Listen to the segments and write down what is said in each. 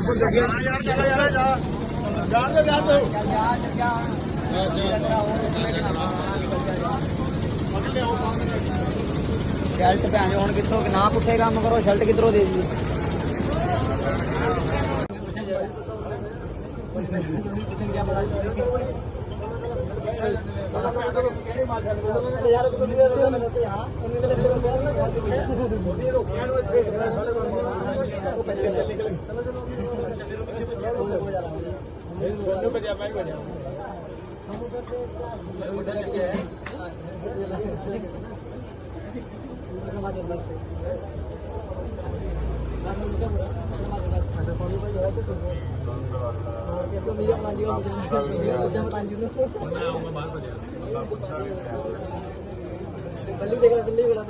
ਯਾਰ ਚੱਲ ਯਾਰ ਜਾ ਜਾਣ ਦੇ ਜਾਣ ਦੇ ਸ਼ਰਟ ਭੈਣ, ਹੁਣ ਕਿੱਥੋਂ ਨਾ ਪੁੱਠੇ ਕੰਮ ਕਰੋ, ਸ਼ਰਟ ਕਿੱਧਰੋਂ ਦੇ ਦੀ ਸੋਨੂੰ ਭਜਿਆ ਮੈਂ ਭਜਿਆ ਬੱਲੀ ਦੇਖ ਲੈ ਬੱਲੀ ਵੇਲਾ ਬੱਲੀ ਵੇਲਾ ਸੋਨੀ ਗਿਆ ਬਜਾ ਬਜਾ ਲੱਗੇ ਹੋਣ ਭਾਈ ਡੇਢ ਕੁਇੰਟ ਵਾਲਾ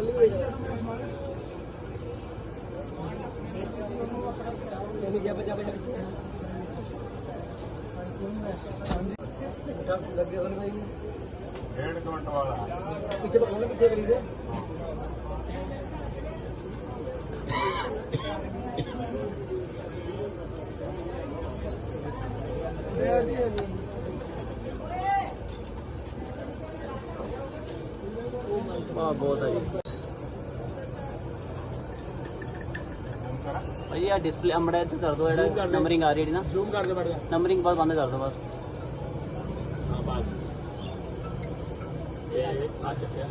ਪਿੱਛੇ ਬਗਲ ਪਿੱਛੇ ਕਰੀ ਸੇ ਆ ਬਹੁਤ ਆ ਜੀ ਭਾਈ ਆ ਡਿਸਪਲੇ ਅਮੜਾ ਇੱਥੇ ਕਰ ਦੋ ਜਿਹੜਾ ਨੰਬਰਿੰਗ ਆ ਰਹੀ ਹੈ ਨਾ। ਜ਼ੂਮ ਕਰ ਦੇ ਬੜਿਆ ਨੰਬਰਿੰਗ ਬਾਅਦ ਬੰਦ ਕਰ ਦੋ ਬਸ। ਹਾਂ ਬਸ। ਇਹ ਆ ਚੱਕਿਆ।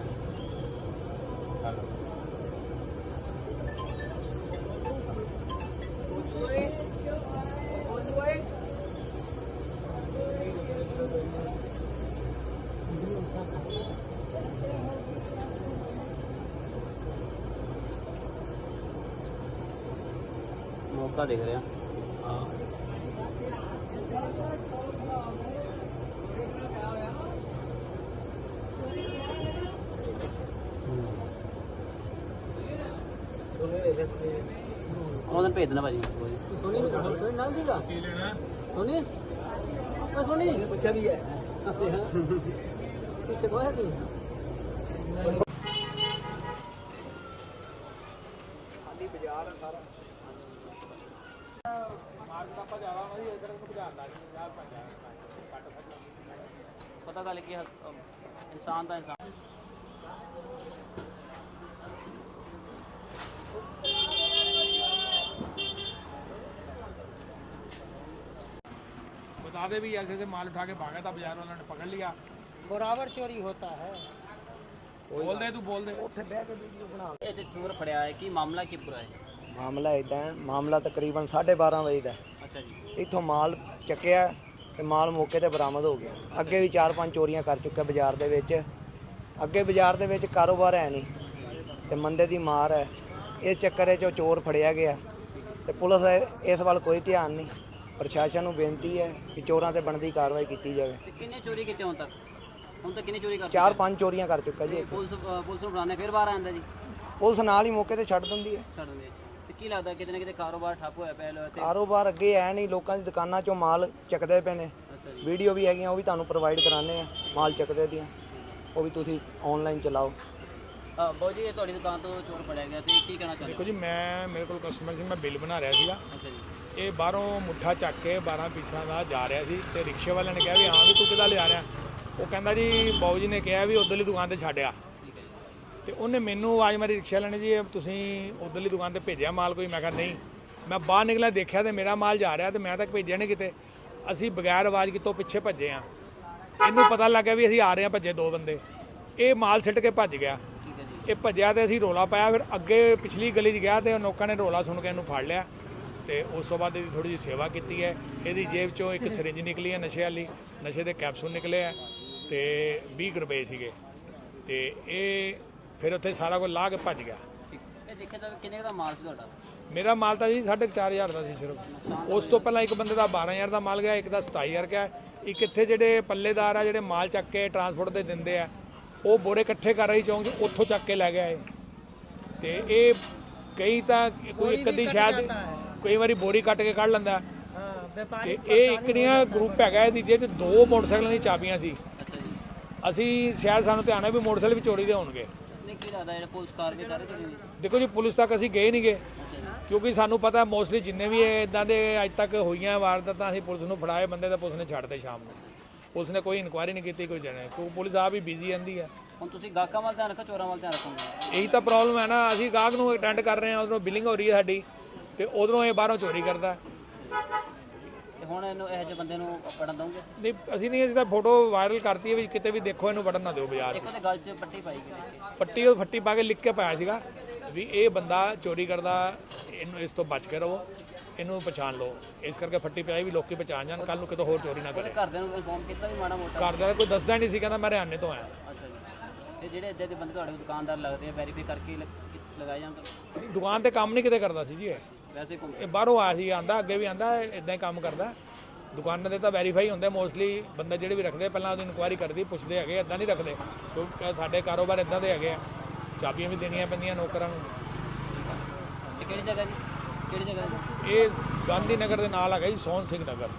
ਮੌਕਾ ਦੇਖ ਰਿਹਾ। ਹਾਂ। ਉਹਨਾਂ ਭੇਜ ਦੇਣਾ ਭਾਜੀ। ਸੋਨੀ ਸੋਨੀ ਨਾਲ ਸੀਗਾ ਕੀ ਲੈਣਾ ਸੋਨੀ ਉਹ ਸੋਨੀ ਪੁੱਛਿਆ ਵੀ ਹੈ ਪਿੱਛੇ ਕੋਇਆ ਮੈਂ ਪਤਾ ਗੱਲ ਕੀ ਹੈ, ਅਮ, ਇਨਸਾਨ ਤਾਂ ਇਨਸਾਨ बता दे भी ऐसे ऐसे माल उठा के भागा था बाजार वालों ने पकड़ लिया ਬਰਾਬਰ ਚੋਰੀ ਹੋਤਾ ਹੈ बोल दे तू बोल दे ਇਹ ਤੇ ਚੋਰ ਫੜਿਆ ਹੈ ਕੀ ਮਾਮਲਾ ਕੀ ਪੂਰਾ ਹੈ ਮਾਮਲਾ ਇਦਾਂ ਹੈ ਮਾਮਲਾ ਤਕਰੀਬਨ 12:30 ਵਜੇ ਦਾ ਹੈ। ਅੱਛਾ ਜੀ। ਇੱਥੋਂ ਮਾਲ ਚੱਕਿਆ ਤੇ ਮਾਲ ਮੌਕੇ ਤੇ ਬਰਾਮਦ ਹੋ ਗਿਆ। ਅੱਗੇ ਵੀ 4-5 ਚੋਰੀਆਂ ਕਰ ਚੁੱਕਾ ਬਾਜ਼ਾਰ ਦੇ ਵਿੱਚ। ਅੱਗੇ ਬਾਜ਼ਾਰ ਦੇ ਵਿੱਚ ਕਾਰੋਬਾਰ ਹੈ ਨਹੀਂ ਤੇ ਮੰਦੇ ਦੀ ਮਾਰ ਹੈ। ਇਸ ਚੱਕਰ 'ਚ ਚੋਰ ਫੜਿਆ ਗਿਆ ਤੇ ਪੁਲਿਸ ਇਸ ਵੱਲ ਕੋਈ ਧਿਆਨ ਨਹੀਂ। ਪ੍ਰਸ਼ਾਸਨ ਨੂੰ ਬੇਨਤੀ ਹੈ ਕਿ ਚੋਰਾਂ ਤੇ ਬਣਦੀ ਕਾਰਵਾਈ ਕੀਤੀ ਜਾਵੇ। ਕਿੰਨੇ ਚੋਰੀ ਕੀਤੇ ਹੁਣ ਤੱਕ? ਹੁਣ ਤੱਕ ਕਿੰਨੇ ਚੋਰੀ ਕਰ 4-5 ਚੋਰੀਆਂ ਕਰ ਚੁੱਕਾ ਜੀ ਪੁਲਿਸ ਪੁਲਿਸ ਨੂੰ ਫੜਾਣੇ ਫਿਰ ਬਾਹਰ ਆਂਦਾ ਜੀ? ਪੁਲਿਸ ਨਾਲ ਹੀ ਮੌਕੇ ਤੇ ਛੱਡ ਦਿੰਦੀ ਹੈ। ਛੱਡ ਦਿੰਦੇ ਤੇ ਕੀ ਲੱਗਦਾ ਕਿਤੇ ਨਾ ਕਿਤੇ ਕਾਰੋਬਾਰ ਠੱਪ ਹੋਇਆ ਪਿਆ ਲੋ ਤੇ? ਕਾਰੋਬਾਰ ਅੱਗੇ ਹੈ ਨਹੀਂ ਲੋਕਾਂ ਦੀ ਦੁਕਾਨਾਂ 'ਚੋਂ ਮਾਲ ਚੱਕਦੇ ਪਏ ਨੇ। ਅੱਛਾ ਜੀ। ਵੀਡੀਓ ਵੀ ਹੈਗੀਆਂ ਉਹ ਵੀ ਤੁਹਾਨੂੰ ਪ੍ਰੋਵਾਈਡ ਕਰਾਣੇ ਆ ਮਾਲ ਚੱਕਦੇ ਦੀਆਂ। ਉਹ ਵੀ ਤੁਸੀਂ ਆਨਲਾਈਨ ਚਲਾਓ। ਅ, ਬਾਊ ਜੀ ਇਹ ਤੁਹਾਡੀ ਦੁਕਾਨ ਤੋਂ ਚੋਰ ਫੜਿਆ ਗਿਆ ਤੇ ਕੀ ਕਹਿਣਾ ਚਾਹੁੰਦੇ ਦੇਖੋ ਜੀ ਮੈਂ ਮੇਰੇ ਕੋਲ ਕਸਟਮਰ ਸੀ ਮੈਂ ਬਿੱਲ ਬਣਾ ਰਿਹਾ ਸੀਗਾ। ਅੱਛਾ ਜੀ। ਇਹ ਬਾਹਰੋਂ ਮੁੱਠਾ ਚੱਕ ਕੇ 12 ਪੀਸਾਂ ਦਾ ਜਾ ਰਿਹਾ ਸੀ ਤੇ ਰਿਕਸ਼ੇ ਵਾਲੇ ਨੇ ਕਿਹਾ ਵੀ ਹਾਂ ਵੀ ਤੂੰ ਕਿੱਦਾਂ ਲਿਆ ਰਿਹਾ? ਉਹ ਕਹਿੰਦਾ ਜੀ ਬਾਊ ਜੀ ਨੇ ਕਿਹਾ ਵੀ ਉਧਰਲੀ ਦੁਕਾਨ ਤੇ ਛੱਡਿਆ ਤੇ ਉਹਨੇ ਮੈਨੂੰ ਆਵਾਜ਼ ਮਾਰੀ, ਰਿਕਸ਼ਾ ਵਾਲੇ ਜੀ ਤੁਸੀਂ ਉਧਰਲੀ ਦੁਕਾਨ ਤੇ ਭੇਜਿਆ ਮਾਲ ਕੋਈ? ਮੈਂ ਕਿਹਾ, ਨਹੀਂ। ਮੈਂ ਬਾਹਰ ਨਿਕਲਿਆ, ਦੇਖਿਆ ਤੇ ਮੇਰਾ ਮਾਲ ਜਾ ਰਿਹਾ ਤੇ ਮੈਂ ਤੱਕ ਭੇਜਿਆ ਨਹੀਂ ਕਿਤੇ। ਅਸੀਂ ਬਗੈਰ ਆਵਾਜ਼ ਕਿਤੋਂ ਪਿੱਛੇ ਭੱਜੇ ਆ। ਇਹਨੂੰ ਪਤਾ ਲੱਗਿਆ ਵੀ ਅਸੀਂ ਆ ਰਹੇ ਆ ਭੱਜੇ ਦੋ ਬੰਦੇ। ਇਹ ਮਾਲ ਸਿੱਟ ਕੇ ਭੱਜ ਗਿਆ। ਇਹ ਭੱਜਿਆ ਤੇ ਅਸੀਂ ਰੋਲਾ ਪਾਇਆ, ਫਿਰ ਅੱਗੇ ਪਿਛਲੀ ਗਲੀ 'ਚ ਗਿਆ ਤੇ ਲੋਕਾਂ ਨੇ ਰੋਲਾ ਸੁਣ ਕੇ ਇਹਨੂੰ ਫੜ ਲਿਆ। ਤੇ ਉਸ ਤੋਂ ਬਾਅਦ ਇਹਦੀ ਥੋੜੀ ਜਿਹੀ ਸੇਵਾ ਕੀਤੀ ਹੈ। ਇਹਦੀ ਜੇਬ 'ਚੋਂ ਇੱਕ ਸਿਰਿੰਜ ਨਿਕਲੀ ਹੈ ਨਸ਼ੇ ਵਾਲੀ। ਨਸ਼ੇ ਦੇ ਕੈਪਸੂਲ ਨਿਕਲੇ ਆ ਤੇ 20 ਕੁ ਰੁਪਏ ਸੀਗੇ। ਤੇ ਇਹ ਫਿਰ ਉੱਥੇ ਸਾਰਾ ਕੁਝ ਲਾ ਕੇ ਭੱਜ ਗਿਆ। ਇਹ ਦੇਖਿਆ ਜਾਵੇ ਕਿੰਨੇ ਕੁ ਦਾ ਮਾਲ ਸੀ ਤੁਹਾਡਾ? ਮੇਰਾ ਮਾਲ ਤਾਂ ਜੀ 4500 ਦਾ ਸੀ ਸਿਰਫ। ਉਸ ਤੋਂ ਪਹਿਲਾਂ ਇੱਕ ਬੰਦੇ ਦਾ 12000 ਦਾ ਮਾਲ ਗਿਆ ਇੱਕ ਦਾ 27000 ਗਿਆ। ਇੱਕ ਇੱਥੇ ਜਿਹੜੇ ਪੱਲੇਦਾਰ ਆ ਜਿਹੜੇ ਮਾਲ ਚੱਕ ਕੇ ਟਰਾਂਸਪੋਰਟ ਤੇ ਦਿੰਦੇ ਆ ਉਹ ਬੋਰੇ ਇਕੱਠੇ ਕਰ ਰਹੀ ਚੌਂਕ 'ਚ ਉੱਥੋਂ ਚੱਕ ਕੇ ਲੈ ਗਿਆ ਇਹ। ਤੇ ਇਹ ਕਈ ਤਾਂ ਕੋਈ ਇੱਕ ਅੱਧੀ ਸ਼ਾਇਦ ਕਈ ਵਾਰੀ ਬੋਰੀ ਕੱਟ ਕੇ ਕੱਢ ਲੈਂਦਾ। ਤੇ ਇਹ ਇੱਕ ਨਿਆ ਗਰੁੱਪ ਹੈਗਾ ਇਹਦੀ ਜਿਹਦੇ 'ਚ ਦੋ ਮੋਟਰਸਾਈਕਲਾਂ ਦੀ ਚਾਬੀਆਂ ਸੀ। ਅੱਛਾ ਜੀ। ਅਸੀਂ ਸ਼ਾਇਦ ਸਾਨੂੰ ਧਿਆਨ ਹੈ ਵੀ ਮੋਟਰਸਾਈਕਲ ਵੀ ਚੋਰੀ ਦੇ ਹੋਣਗੇ। ਕੀ ਲੱਗਦਾ ਜਿਹੜਾ ਪੁਲਿਸ ਕਾਰਵਾਈ ਕਰ ਰਹੀ ਹੈ? ਦੇਖੋ ਜੀ ਪੁਲਿਸ ਤੱਕ ਅਸੀਂ ਗਏ ਨਹੀਂ ਗਏ ਕਿਉਂਕਿ ਸਾਨੂੰ ਪਤਾ ਮੋਸਟਲੀ ਜਿੰਨੇ ਵੀ ਇਹ ਇਦਾਂ ਦੇ ਅੱਜ ਤੱਕ ਹੋਈਆਂ ਵਾਰਦਾਤਾਂ ਅਸੀਂ ਪੁਲਿਸ ਨੂੰ ਫੜਾਏ ਬੰਦੇ ਤਾਂ ਪੁਲਿਸ ਨੇ ਛੱਡਦੇ ਸ਼ਾਮ ਨੂੰ। ਪੁਲਿਸ ਨੇ ਕੋਈ ਇਨਕੁਆਇਰੀ ਨਹੀਂ ਕੀਤੀ ਕੋਈ ਜਣੇ ਕਿਉਂਕਿ ਪੁਲਿਸ ਆਪ ਹੀ ਬਿਜ਼ੀ ਰਹਿੰਦੀ ਹੈ ਹੁਣ ਤੁਸੀਂ ਗਾਹਕਾਂ ਵੱਲ ਧਿਆਨ ਰੱਖੋ ਚੋਰਾਂ ਵੱਲ ਧਿਆਨ ਰੱਖੋਗੇ ਇਹੀ ਤਾਂ ਪ੍ਰੋਬਲਮ ਹੈ ਨਾ ਅਸੀਂ ਗਾਹਕ ਨੂੰ ਅਟੈਂਡ ਕਰ ਰਹੇ ਹਾਂ ਉਧਰੋਂ ਬਿਲਿੰਗ ਹੋ ਰਹੀ ਹੈ ਸਾਡੀ ਤੇ ਉਧਰੋਂ ਇਹ ਬਾਹਰੋਂ ਚੋਰੀ ਕਰਦਾ। ਹੁਣ ਇਹਨੂੰ ਇਹੋ ਜਿਹੇ ਬੰਦੇ ਨੂੰ ਪੜਨ ਦਊਂਗੇ? ਨਹੀਂ ਅਸੀਂ ਨਹੀਂ ਅਸੀਂ ਤਾਂ ਫੋਟੋ ਵਾਇਰਲ ਕਰਤੀ ਹੈ ਵੀ ਕਿਤੇ ਵੀ ਦੇਖੋ ਇਹਨੂੰ ਵੜਨ ਨਾ ਦਿਓ ਬਾਜ਼ਾਰ 'ਚ। ਇੱਕ ਗਲ 'ਚ ਪੱਟੀ ਪਾਈ ਗਈ ਪੱਟੀ ਉਹ ਫੱਟੀ ਪਾ ਕੇ ਲਿਖ ਕੇ ਪਾਇਆ ਸੀਗਾ ਵੀ ਇਹ ਬੰਦਾ ਚੋਰੀ ਕਰਦਾ ਇਹਨੂੰ ਇਸ ਤੋਂ ਬਚ ਕੇ ਰਹੋ ਇਹਨੂੰ ਪਛਾਣ ਲਓ। ਇਸ ਕਰਕੇ ਫੱਟੀ ਪਾਈ ਵੀ ਲੋਕੀ ਪਛਾਣ ਜਾਣ ਕੱਲ ਨੂੰ ਕਿਤੇ ਹੋਰ ਚੋਰੀ ਨਾ ਕਰੇ। ਘਰਦਿਆਂ ਨੂੰ ਇਨਫੋਰਮ ਕੀਤਾ ਵੀ ਮਾੜਾ ਮੋਟਾ? ਘਰਦਿਆਂ ਦਾ ਕੋਈ ਦੱਸਦਾ ਨਹੀਂ ਸੀ ਕਹਿੰਦਾ ਮੈਂ ਹਰਿਆਣੇ ਤੋਂ ਆਇਆ। ਅੱਛਾ ਜੀ। ਤੇ ਜਿਹੜੇ ਇੱਦਾਂ ਦੇ ਬੰਦੇ ਤੁਹਾਡੇ ਦੁਕਾਨਦਾਰ ਲੱਗਦੇ ਆ ਵੈਰੀਫਾਈ ਕਰਕੇ ਲ- ਲਗਾਏ ਜਾਂਦੇ ਦੁਕਾਨ ਤੇ ਕੰਮ ਨਹੀਂ ਕਿਤੇ ਕਰਦਾ ਸੀ ਜੀ ਇਹ। ਵੈਸੇ ਇਹ ਬਾਹਰੋਂ ਆਇਆ ਸੀ ਆਂਦਾ ਅੱਗੇ ਵੀ ਆਂਦਾ ਇਦਾਂ ਹੀ ਕੰਮ ਕਰਦਾ। ਦੁਕਾਨਾਂ ਦੇ ਤਾਂ ਵੈਰੀਫਾਈ ਹੁੰਦੇ ਮੋਸਟਲੀ ਬੰਦੇ ਜਿਹੜੇ ਵੀ ਰੱਖਦੇ ਪਹਿਲਾਂ ਉਹਦੀ ਇਨਕੁਆਇਰੀ ਕਰਦੀ ਪੁੱਛਦੇ ਹੈਗੇ ਇਦਾਂ ਨਹੀਂ ਰੱਖਦੇ। ਕਿਉਂਕਿ ਸਾਡੇ ਕਾਰੋਬਾਰ ਇਦਾਂ ਦੇ ਹੈਗੇ ਆ। ਚਾਬੀਆਂ ਵੀ ਦੇਣੀਆਂ ਪੈਂਦੀਆਂ ਨੌਕਰਾਂ ਨੂੰ। ਇਹ ਕਿਹੜੀ ਜਗ੍ਹਾ ਜੀ? ਕਿਹੜੀ ਜਗ੍ਹਾ ਇਹ ਗਾਂਧੀ ਨਗਰ ਦੇ ਨਾਲ ਹੈਗਾ ਜੀ ਸੋਹਣ ਸਿੰਘ ਨਗਰ।